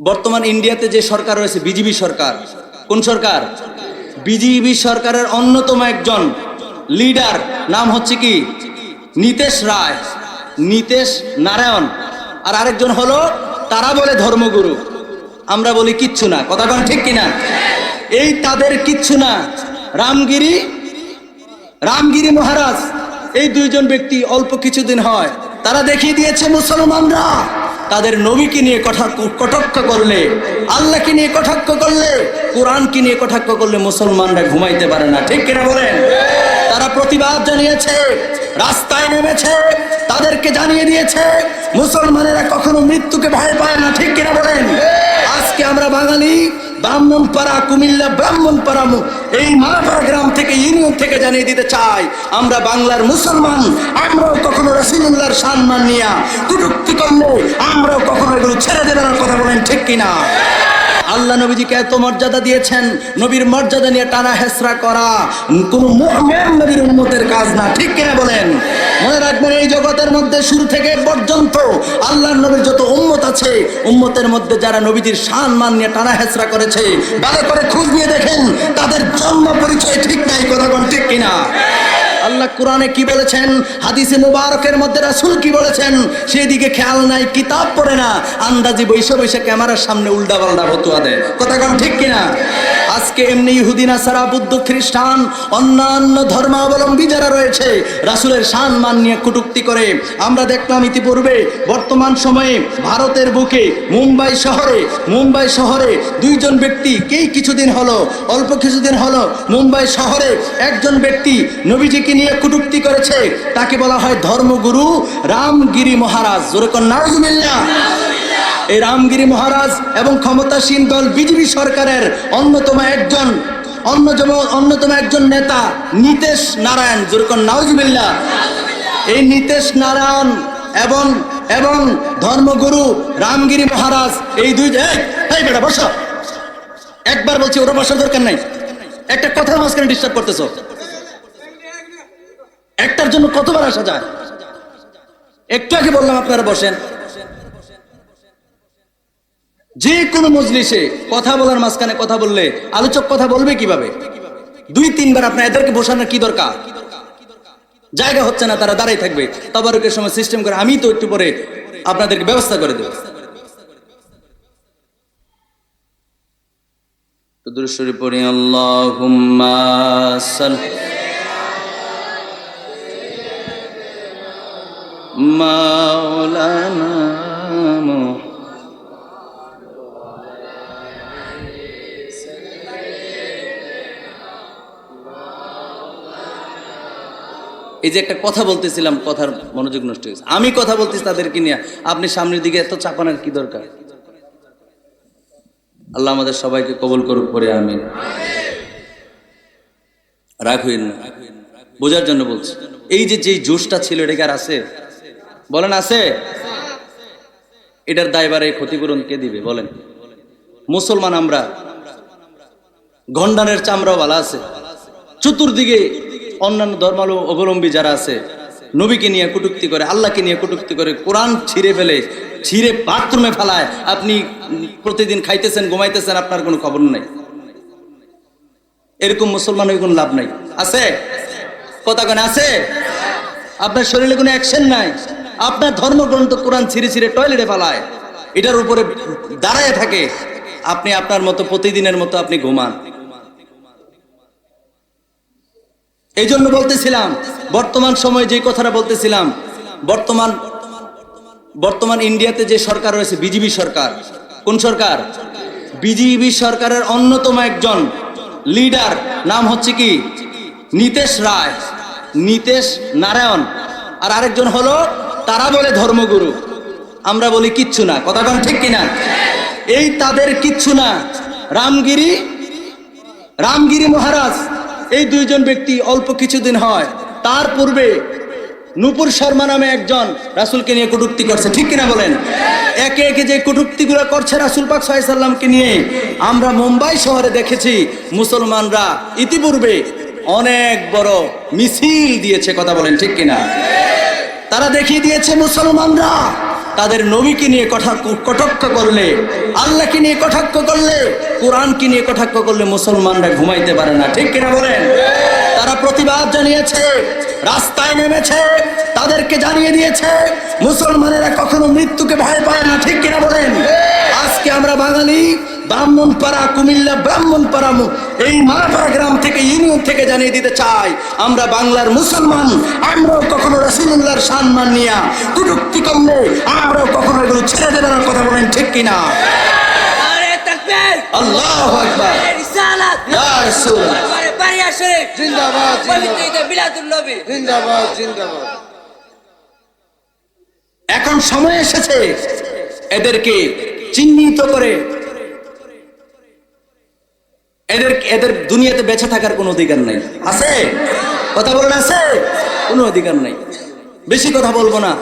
বর্তমান ইন্ডিয়াতে যে সরকার রয়েছে, বিজেপি সরকার, কোন সরকার? বিজেপি সরকারের অন্যতম একজন লিডার নাম হচ্ছে কি? নীতেশ রায়। নীতেশ নারায়ণ। আর আরেকজন হলো তারা বলে ধর্মগুরু। আমরা বলি কিচ্ছু না। কথা কোন ঠিক কিনা? এই তাদের কিচ্ছু না। রামগিরি রামগিরি মহারাজ, এই দুইজন ব্যক্তি অল্প কিছুদিন হয়, তারা দেখিয়ে দিয়েছে মুসলমানরা। তাদের নবীকে নিয়ে কটাক্ষ কটাক্ষ করলে, আল্লাহকে নিয়ে কটাক্ষ করলে, কোরআনকে নিয়ে কটাক্ষ করলে মুসলমানরা ঘুমাইতে পারে না। ঠিক কিনা বলেন? তারা প্রতিবাদ জানিয়েছে, রাস্তায় নেমেছে, তাদেরকে জানিয়ে দিয়েছে, মুসলমানেরা কখনো মৃত্যুকে ভয় পায় না। ঠিক কিনা বলেন? ব্রাহ্মণপাড়া, কুমিল্লা ব্রাহ্মণপাড়া এই মারাপাড়া গ্রাম থেকে ইউনিয়ন থেকে জানিয়ে দিতে চাই, আমরা বাংলার মুসলমান, আমরাও কখনো রসিমুল্লাহর সম্মান নিয়া কুটুক্তি করলে আমরাও কখনো এগুলো ছেড়ে দেবেন কথা বলেন ঠিক কিনা? আল্লাহ নবীজিকে এত মর্যাদা দিয়েছেন, নবীর মর্যাদা নিয়ে টানা হেসরা করা, কোন নবীর উন্মতের কাজ না। ঠিক কিনা বলেন? মনে রাখবেন, এই জগতের মধ্যে শুরু থেকে পর্যন্ত আল্লাহ নবীর যত উন্মত আছে উন্মতের মধ্যে যারা নবীজির সান মান নিয়ে টানা হেসরা করেছে, ভালো করে খোঁজ নিয়ে দেখেন কোরআনে কি বলেছেন? হাদিসে মুবারকের মধ্যে রাসুল কি বলেছেন? সেদিকে খেয়াল নাই, কিতাব পড়ে না। আন্দাজি বৈশা বৈশা ক্যামেরার সামনে উল্টা পাল্টা ভতুয়া দেয়। কথা কম ঠিক কিনা? আজকে এমনি ইহুদি সারা বুদ্ধ, খ্রিস্টান, অন্যান্য ধর্মাবলম্বী যারা রয়েছে, রাসূলের শান মান নিয়ে কটূক্তি করে, আমরা দেখলাম ইতিপূর্বে বর্তমান সময়ে ভারতের বুকে মুম্বাই শহরে মুম্বাই শহরে দুইজন ব্যক্তি কেই কিছুদিন হলো, অল্প কিছুদিন হলো মুম্বাই শহরে একজন ব্যক্তি নবীজিকে নিয়ে কটূক্তি করেছে, তাকে বলা হয় ধর্মগুরু রামগিরি মহারাজ। যেরকম নারজুমিল্লা এই রামগিরি মহারাজ এবং ক্ষমতাসীন দল বিজেপি সরকারের অন্যতম একজন অন্যতম অন্যতম একজন নেতা নীতেশ নারায়ণ যেরকম নাউজুবিল্লা এই নীতেশ নারায়ণ এবং এবং ধর্মগুরু রামগিরি মহারাজ এই দুই এই, বেটা বসো। একবার বলছি ওরা বসার দরকার নাই। একটা কথার মাঝখানে ডিস্টার্ব করতেছো। একটার জন্য কতবার আসা যায়? একটু আগে বললাম আপনারা বসেন। যে কোনো মজলিসে কথা বলার মাঝখানে কথা বললে আলোচক কথা বলবে কীভাবে? দুই, তিনবার আপনার এদেরকে বসানোর কি দরকার? জায়গা হচ্ছে না, তারা দাঁড়াই থাকবে। তবারকের সময় সিস্টেম করে আমি তো একটু পরে আপনাদেরকে ব্যবস্থা করে দেব। দুরুশ্বরী পড়ি, আল্লাহুম্মা সাল এই যে একটা কথা বলতেছিলাম, কথার মনোযোগ নষ্ট হয়েছে আমি কথা বলতেছি তাদেরকে নিয়ে, আপনি সামনের দিকে এত চাপানোর কি দরকার? আল্লাহ আমাদের সবাইকে কবল করুক করে আমি রাখুন বোঝার জন্য বলছি। এই যে যে জোশটা ছিল, এটা কি আর আছে? বলেন, আছে? এটার দায়বার এই ক্ষতিপূরণ কে দিবে? বলেন। মুসলমান আমরা, গন্ডানের চামড়া ভালো আছে। চতুর্দিকে অন্যান্য ধর্মালো অবলম্বী যারা আছে, নবীকে নিয়ে কটুক্তি করে, আল্লাহকে নিয়ে কটুক্তি করে, কোরআন ছিঁড়ে ফেলে, ছিঁড়ে বাথরুমে ফেলায়, আপনি প্রতিদিন খাইতেছেন, ঘুমাইতেছেন, আপনার কোনো খবর নাই। এরকম মুসলমান হয়ে কোনো লাভ নাই। আছে? কথা কেন, আছে? আপনার শরীরে কোনো অ্যাকশন নাই। আপনার ধর্মগ্রন্থ কোরআন ছিঁড়ে ছিঁড়ে টয়লেটে ফেলায়। এটার উপরে দাঁড়ায় থাকে। আপনি আপনার মতো প্রতিদিনের মতো আপনি ঘুমান। এই জন্য বলতেছিলাম, বর্তমান সময়ে যে কথাটা বলতেছিলাম, বর্তমান বর্তমান ইন্ডিয়াতে যে সরকার রয়েছে বিজেপি সরকার। কোন সরকার? বিজেপি সরকারের অন্যতম একজন লিডার, নাম হচ্ছে কি? নীতেশ রায়। নীতেশ নারায়ণ। আর আরেকজন হলো তারা বলে ধর্মগুরু। আমরা বলি কিচ্ছু না। কথা কোন ঠিক কিনা? এই তাদের কিচ্ছু না। রামগিরি রামগিরি মহারাজ। এই দুইজন ব্যক্তি অল্প কিছুদিন হয়। তার পূর্বে নূপুর শর্মা নামে একজন রাসুলকে নিয়ে কটূক্তি করছে। ঠিক কিনা বলেন? একে একে যে কটূক্তিগুলো করছে রাসূল পাক সাল্লামকে নিয়ে, আমরা মুম্বাই শহরে দেখেছি, মুসলমানরা ইতিপূর্বে অনেক বড় মিছিল দিয়েছে, কথা বলেন ঠিক কিনা? তারা দেখিয়ে দিয়েছে, মুসলমানরা তাদের নবীকে নিয়ে কথা কটাক্ষ করলে, আল্লাহকে নিয়ে কটাক্ষ করলে, কোরআনকে নিয়ে কটাক্ষ করলে মুসলমানরা ঘুমাইতে পারে না। ঠিক কিনা বলেন? তারা প্রতিবাদ জানিয়েছে, রাস্তায় নেমেছে, তাদেরকে জানিয়ে দিয়েছে, মুসলমানেরা কখনো মৃত্যুকে ভয় পায় না। ঠিক কিনা বলেন? আজকে আমরা বাঙালি ব্রাহ্মণপাড়া কুমিল্লা ব্রাহ্মণপাড়া এই মারাপাড়া গ্রাম থেকে ইউনিয়ন থেকে জানিয়ে দিতে চাই আমরা বাংলার মুসলমান আমরাও কখনো রসুল্লাহর সম্মান নিয়া কুটুক্তি করলে আমরাও কখনো এগুলো ছেড়ে দেবে না কথা বলেন ঠিক কিনা? আল্লাহ আকবার। জিন্দাবাদ জিন্দাবাদ জিন্দাবাদ। এখন সময় এসেছে। এদেরকে চিহ্নিত করে এদের এদের দুনিয়াতে বেঁচে থাকার কোনো অধিকার নাই। আছে? কথা বলেন, আছে? কোনো অধিকার নাই। বেশি কথা বলব না।